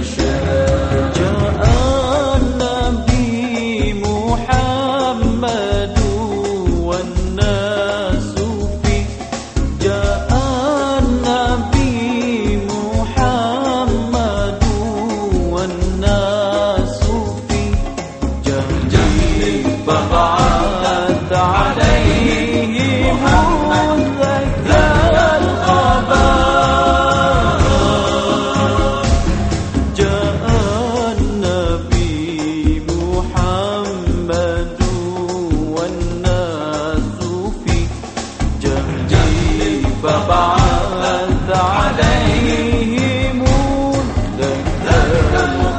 يشاء جاء النبي محمد والناس فيه جاء النبي محمد والناس فيه جميل بضعه فبعث عليهم دكتور